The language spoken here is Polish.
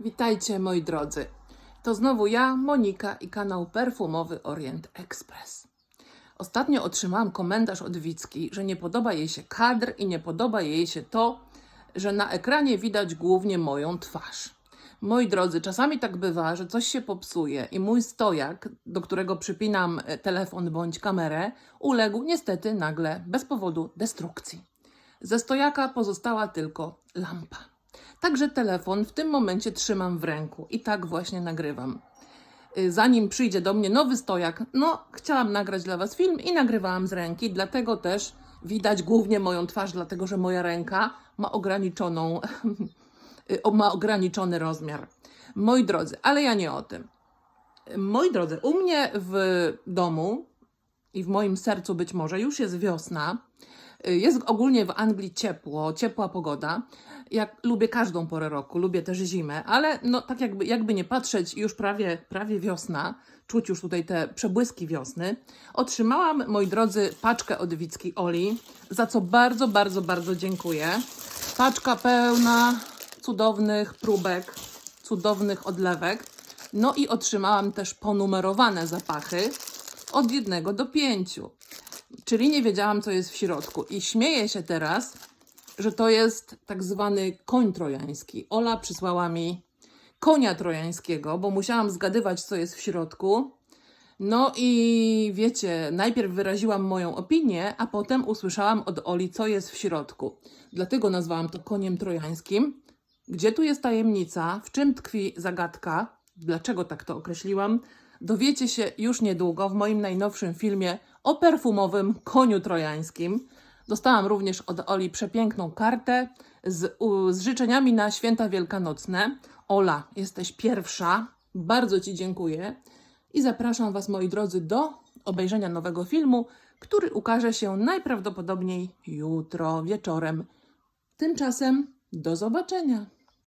Witajcie moi drodzy. To znowu ja, Monika i kanał perfumowy Orient Express. Ostatnio otrzymałam komentarz od Wicki, że nie podoba jej się kadr i nie podoba jej się to, że na ekranie widać głównie moją twarz. Moi drodzy, czasami tak bywa, że coś się popsuje i mój stojak, do którego przypinam e, telefon bądź kamerę, uległ niestety nagle bez powodu destrukcji. Ze stojaka pozostała tylko lampa. Także telefon w tym momencie trzymam w ręku i tak właśnie nagrywam. Y, Zanim przyjdzie do mnie nowy stojak, no chciałam nagrać dla Was film i nagrywałam z ręki, dlatego też widać głównie moją twarz, dlatego że moja ręka ma ograniczoną, y, ma ograniczony rozmiar. Moi drodzy, ale ja nie o tym. Moi drodzy, u mnie w domu i w moim sercu być może już jest wiosna. Y, Jest ogólnie w Anglii ciepło, ciepła pogoda. Jak lubię każdą porę roku, lubię też zimę, ale no tak jakby, jakby nie patrzeć, już prawie, prawie wiosna, czuć już tutaj te przebłyski wiosny. Otrzymałam, moi drodzy, paczkę od Wicki Oli, za co bardzo, bardzo, bardzo dziękuję. Paczka pełna cudownych próbek, cudownych odlewek. No i otrzymałam też ponumerowane zapachy od jednego do pięciu. Czyli nie wiedziałam, co jest w środku. I śmieję się teraz, że to jest tak zwany koń trojański. Ola przysłała mi konia trojańskiego, bo musiałam zgadywać, co jest w środku. No i wiecie, najpierw wyraziłam moją opinię, a potem usłyszałam od Oli, co jest w środku. Dlatego nazwałam to koniem trojańskim. Gdzie tu jest tajemnica? W czym tkwi zagadka? Dlaczego tak to określiłam? Dowiecie się już niedługo w moim najnowszym filmie o perfumowym koniu trojańskim. Dostałam również od Oli przepiękną kartę z, z życzeniami na święta wielkanocne. Ola, jesteś pierwsza. Bardzo Ci dziękuję. I zapraszam Was, moi drodzy, do obejrzenia nowego filmu, który ukaże się najprawdopodobniej jutro wieczorem. Tymczasem do zobaczenia.